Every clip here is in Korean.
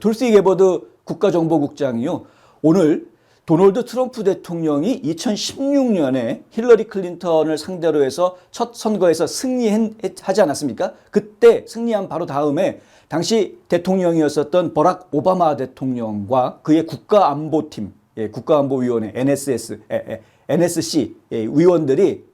돌시 게버드 국가정보국장이요. 오늘 도널드 트럼프 대통령이 2016년에 힐러리 클린턴을 상대로 해서 첫 선거에서 승리하지 않았습니까? 그때 승리한 바로 다음에 당시 대통령이었었던 버락 오바마 대통령과 그의 국가안보팀, 예, 국가안보위원회 NSS, 에, 에, NSC 예, 위원들이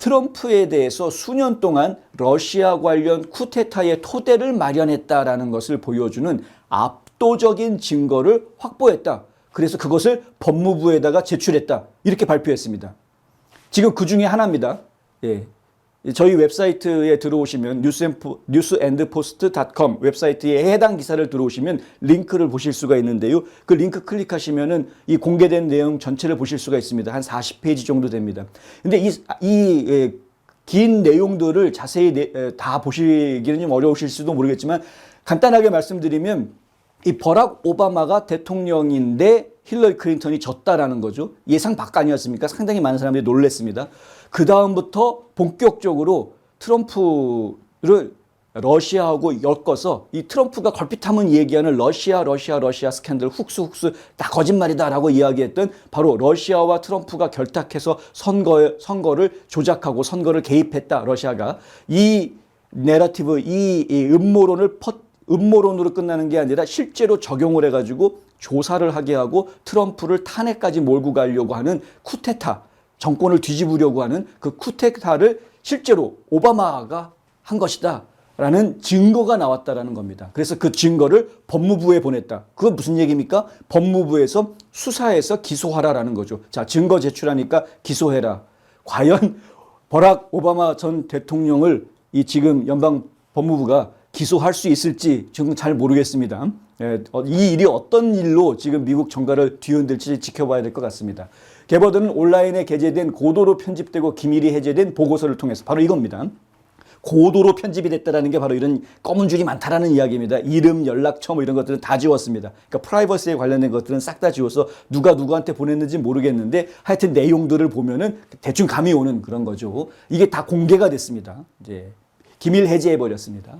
트럼프에 대해서 수년 동안 러시아 관련 쿠데타의 토대를 마련했다라는 것을 보여주는 압도적인 증거를 확보했다. 그래서 그것을 법무부에다가 제출했다. 이렇게 발표했습니다. 지금 그 중에 하나입니다. 예. 저희 웹사이트에 들어오시면 뉴스앤드포스트.com 웹사이트에 해당 기사를 들어오시면 링크를 보실 수가 있는데요. 그 링크 클릭하시면은 이 공개된 내용 전체를 보실 수가 있습니다. 한 40페이지 정도 됩니다. 근데 이, 이, 예, 긴 내용들을 자세히 다 보시기는 좀 어려우실 수도 모르겠지만 간단하게 말씀드리면 이 버락 오바마가 대통령인데 힐러리 클린턴이 졌다라는 거죠. 예상 밖 아니었습니까? 상당히 많은 사람들이 놀랬습니다. 그 다음부터 본격적으로 트럼프를 러시아하고 엮어서 이 트럼프가 걸핏하면 얘기하는 러시아 러시아 러시아 스캔들 훅스 훅스 다 거짓말이다라고 이야기했던 바로 러시아와 트럼프가 결탁해서 선거 선거를 조작하고 선거를 개입했다 러시아가 이 내러티브 이, 이 음모론을 퍼 음모론으로 끝나는 게 아니라 실제로 적용을 해가지고 조사를 하게 하고 트럼프를 탄핵까지 몰고 가려고 하는 쿠데타 정권을 뒤집으려고 하는 그 쿠데타를 실제로 오바마가 한 것이다. 라는 증거가 나왔다라는 겁니다. 그래서 그 증거를 법무부에 보냈다. 그건 무슨 얘기입니까? 법무부에서 수사해서 기소하라라는 거죠. 자, 증거 제출하니까 기소해라. 과연 버락 오바마 전 대통령을 이 지금 연방 법무부가 기소할 수 있을지 지금 잘 모르겠습니다. 예, 어, 이 일이 어떤 일로 지금 미국 정가를 뒤흔들지 지켜봐야 될 것 같습니다. 개버드는 온라인에 게재된 고도로 편집되고 기밀이 해제된 보고서를 통해서 바로 이겁니다. 고도로 편집이 됐다라는 게 바로 이런 검은 줄이 많다라는 이야기입니다. 이름, 연락처 뭐 이런 것들은 다 지웠습니다. 그러니까 프라이버시에 관련된 것들은 싹 다 지워서 누가 누구한테 보냈는지 모르겠는데 하여튼 내용들을 보면은 대충 감이 오는 그런 거죠. 이게 다 공개가 됐습니다. 이제 기밀 해제해 버렸습니다.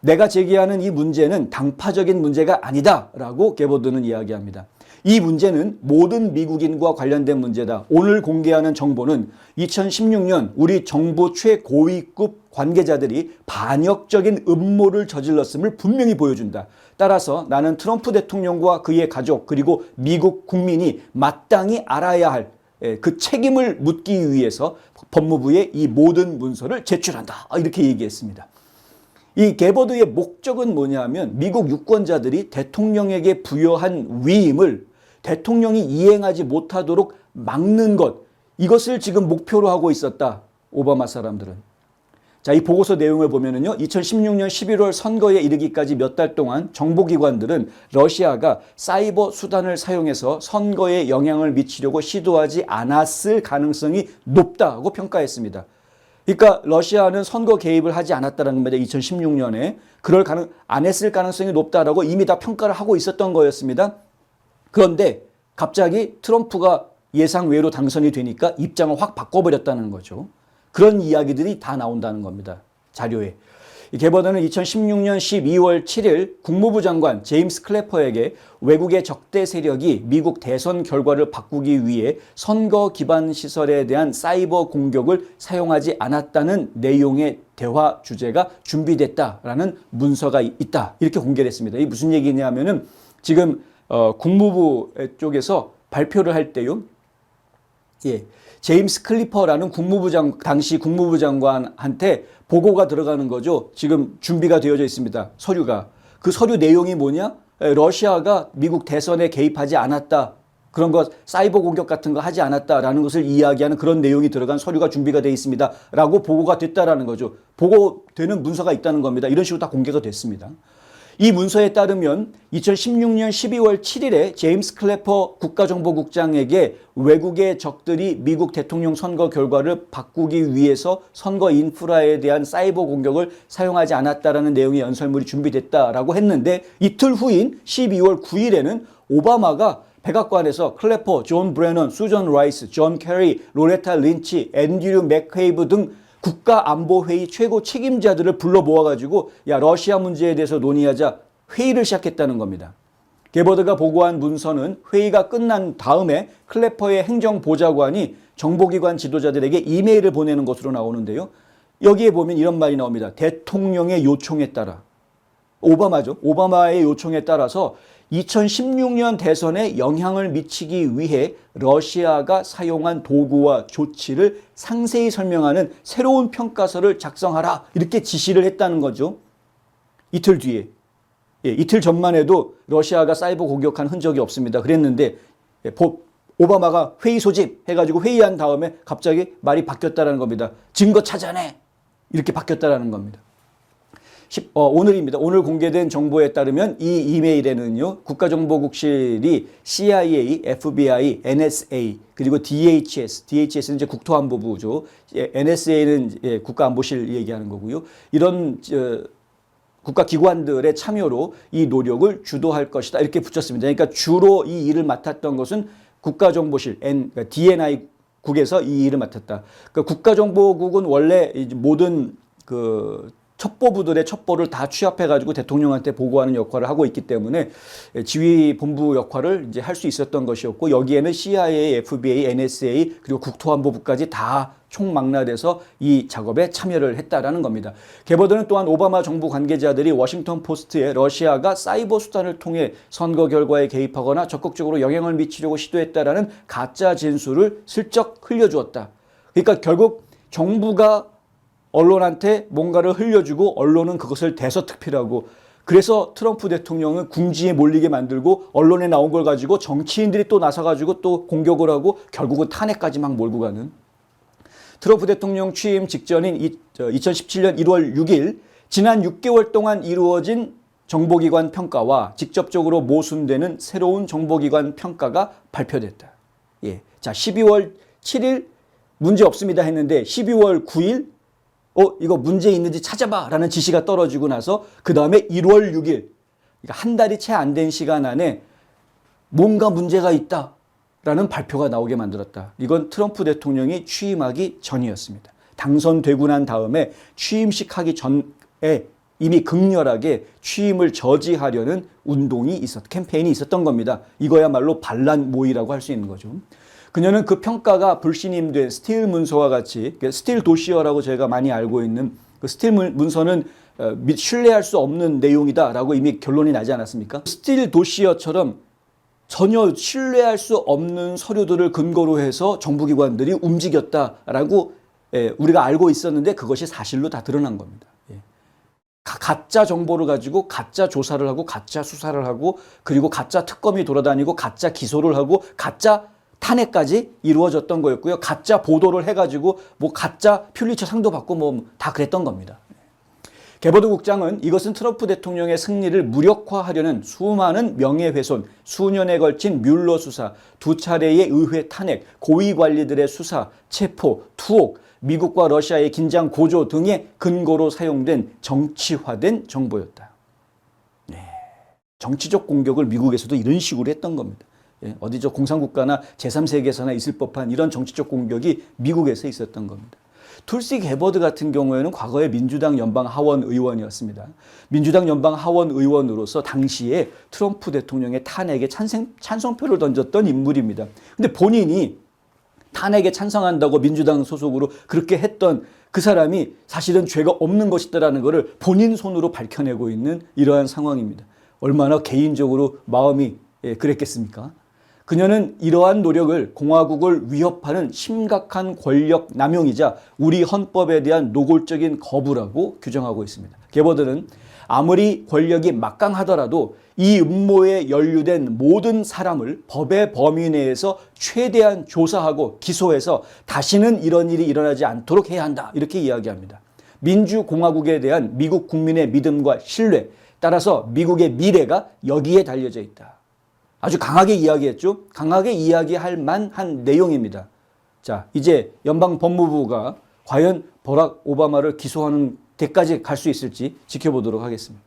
내가 제기하는 이 문제는 당파적인 문제가 아니다라고 게버드는 이야기합니다. 이 문제는 모든 미국인과 관련된 문제다. 오늘 공개하는 정보는 2016년 우리 정부 최고위급 관계자들이 반역적인 음모를 저질렀음을 분명히 보여준다. 따라서 나는 트럼프 대통령과 그의 가족 그리고 미국 국민이 마땅히 알아야 할 그 책임을 묻기 위해서 법무부에 이 모든 문서를 제출한다. 이렇게 얘기했습니다. 이 게버드의 목적은 뭐냐면 미국 유권자들이 대통령에게 부여한 위임을 대통령이 이행하지 못하도록 막는 것 이것을 지금 목표로 하고 있었다. 오바마 사람들은. 자, 이 보고서 내용을 보면은요. 2016년 11월 선거에 이르기까지 몇 달 동안 정보기관들은 러시아가 사이버 수단을 사용해서 선거에 영향을 미치려고 시도하지 않았을 가능성이 높다고 평가했습니다. 그러니까 러시아는 선거 개입을 하지 않았다는 겁니다. 2016년에 그럴 가능 안 했을 가능성이 높다라고 이미 다 평가를 하고 있었던 거였습니다. 그런데 갑자기 트럼프가 예상 외로 당선이 되니까 입장을 확 바꿔버렸다는 거죠. 그런 이야기들이 다 나온다는 겁니다. 자료에. 이 개버드는 2016년 12월 7일 국무부 장관 제임스 클래퍼에게 외국의 적대 세력이 미국 대선 결과를 바꾸기 위해 선거 기반 시설에 대한 사이버 공격을 사용하지 않았다는 내용의 대화 주제가 준비됐다라는 문서가 있다. 이렇게 공개를 했습니다. 이 무슨 얘기냐면은 지금 어, 국무부 쪽에서 발표를 할 때요. 예. 제임스 클리퍼라는 국무부 장 당시 국무부 장관한테 보고가 들어가는 거죠. 지금 준비가 되어져 있습니다. 서류가. 그 서류 내용이 뭐냐? 에, 러시아가 미국 대선에 개입하지 않았다. 그런 거 사이버 공격 같은 거 하지 않았다라는 것을 이야기하는 그런 내용이 들어간 서류가 준비가 되어 있습니다라고 보고가 됐다라는 거죠. 보고되는 문서가 있다는 겁니다. 이런 식으로 다 공개가 됐습니다. 이 문서에 따르면 2016년 12월 7일에 제임스 클래퍼 국가정보국장에게 외국의 적들이 미국 대통령 선거 결과를 바꾸기 위해서 선거 인프라에 대한 사이버 공격을 사용하지 않았다라는 내용의 연설물이 준비됐다라고 했는데 이틀 후인 12월 9일에는 오바마가 백악관에서 클래퍼, 존 브레넌, 수전 라이스, 존 캐리, 로레타 린치, 앤드류 맥케이브 등 국가안보회의 최고 책임자들을 불러 모아가지고 야 러시아 문제에 대해서 논의하자 회의를 시작했다는 겁니다. 게버드가 보고한 문서는 회의가 끝난 다음에 클래퍼의 행정보좌관이 정보기관 지도자들에게 이메일을 보내는 것으로 나오는데요. 여기에 보면 이런 말이 나옵니다. 대통령의 요청에 따라 오바마죠. 오바마의 요청에 따라서 2016년 대선에 영향을 미치기 위해 러시아가 사용한 도구와 조치를 상세히 설명하는 새로운 평가서를 작성하라. 이렇게 지시를 했다는 거죠. 이틀 뒤에. 예, 이틀 전만 해도 러시아가 사이버 공격한 흔적이 없습니다. 그랬는데 예, 보- 오바마가 회의 소집 해가지고 회의한 다음에 갑자기 말이 바뀌었다는 겁니다. 증거 찾아내 이렇게 바뀌었다는 겁니다. 10, 어, 오늘입니다. 오늘 공개된 정보에 따르면 이 이메일에는요, 국가정보국실이 CIA, FBI, NSA, 그리고 DHS, DHS는 이제 국토안보부죠. 예, NSA는 예, 국가안보실 얘기하는 거고요. 이런 어, 국가기관들의 참여로 이 노력을 주도할 것이다. 이렇게 붙였습니다. 그러니까 주로 이 일을 맡았던 것은 국가정보실, N, 그러니까 DNI 국에서 이 일을 맡았다. 그러니까 국가정보국은 원래 이제 모든 그 첩보부들의 첩보를 다 취합해가지고 대통령한테 보고하는 역할을 하고 있기 때문에 지휘 본부 역할을 이제 할 수 있었던 것이었고 여기에는 CIA, FBI, NSA 그리고 국토안보부까지 다 총망라돼서 이 작업에 참여를 했다라는 겁니다. 게버드는 또한 오바마 정부 관계자들이 워싱턴 포스트에 러시아가 사이버 수단을 통해 선거 결과에 개입하거나 적극적으로 영향을 미치려고 시도했다라는 가짜 진술을 슬쩍 흘려주었다. 그러니까 결국 정부가 언론한테 뭔가를 흘려주고 언론은 그것을 대서특필하고 그래서 트럼프 대통령은 궁지에 몰리게 만들고 언론에 나온 걸 가지고 정치인들이 또 나서가지고 또 공격을 하고 결국은 탄핵까지 막 몰고 가는 트럼프 대통령 취임 직전인 이- 저 2017년 1월 6일 지난 6개월 동안 이루어진 정보기관 평가와 직접적으로 모순되는 새로운 정보기관 평가가 발표됐다. 예. 자, 12월 7일 문제 없습니다 했는데 12월 9일 어, 이거 문제 있는지 찾아봐 라는 지시가 떨어지고 나서 그 다음에 1월 6일 그러니까 한 달이 채 안 된 시간 안에 뭔가 문제가 있다 라는 발표가 나오게 만들었다. 이건 트럼프 대통령이 취임하기 전이었습니다. 당선되고 난 다음에 취임식 하기 전에 이미 극렬하게 취임을 저지하려는 운동이 있었, 캠페인이 있었던 겁니다. 이거야말로 반란 모의라고 할 수 있는 거죠. 그녀는 그 평가가 불신임 된 스틸 문서와 같이 그 스틸 도시어라고 저희가 많이 알고 있는 그 스틸 문- 문서는 어, 미- 신뢰할 수 없는 내용이다라고 이미 결론이 나지 않았습니까? 스틸 도시어처럼 전혀 신뢰할 수 없는 서류들을 근거로 해서 정부기관들이 움직였다라고 예, 우리가 알고 있었는데 그것이 사실로 다 드러난 겁니다. 예. 가- 가짜 정보를 가지고 가짜 조사를 하고 가짜 수사를 하고 그리고 가짜 특검이 돌아다니고 가짜 기소를 하고 가짜 탄핵까지 이루어졌던 거였고요. 가짜 보도를 해가지고 뭐 가짜 퓰리처 상도 받고 뭐 다 그랬던 겁니다. 게버드 국장은 이것은 트럼프 대통령의 승리를 무력화하려는 수많은 명예훼손, 수년에 걸친 뮬러 수사, 두 차례의 의회 탄핵, 고위 관리들의 수사, 체포, 투옥, 미국과 러시아의 긴장 고조 등의 근거로 사용된 정치화된 정보였다. 네. 정치적 공격을 미국에서도 이런 식으로 했던 겁니다. 예, 어디 저 공산국가나 제3세계에서나 있을 법한 이런 정치적 공격이 미국에서 있었던 겁니다. 툴시 게버드 같은 경우에는 과거에 민주당 연방 하원 의원이었습니다. 민주당 연방 하원 의원으로서 당시에 트럼프 대통령의 탄핵에 찬성, 찬성표를 던졌던 인물입니다. 근데 본인이 탄핵에 찬성한다고 민주당 소속으로 그렇게 했던 그 사람이 사실은 죄가 없는 것이다라는 것을 본인 손으로 밝혀내고 있는 이러한 상황입니다. 얼마나 개인적으로 마음이 예, 그랬겠습니까? 그녀는 이러한 노력을 공화국을 위협하는 심각한 권력 남용이자 우리 헌법에 대한 노골적인 거부라고 규정하고 있습니다. 게버드는 아무리 권력이 막강하더라도 이 음모에 연루된 모든 사람을 법의 범위 내에서 최대한 조사하고 기소해서 다시는 이런 일이 일어나지 않도록 해야 한다. 이렇게 이야기합니다. 민주공화국에 대한 미국 국민의 믿음과 신뢰, 따라서 미국의 미래가 여기에 달려져 있다. 아주 강하게 이야기했죠. 강하게 이야기할 만한 내용입니다. 자, 이제 연방 법무부가 과연 버락 오바마를 기소하는 데까지 갈 수 있을지 지켜보도록 하겠습니다.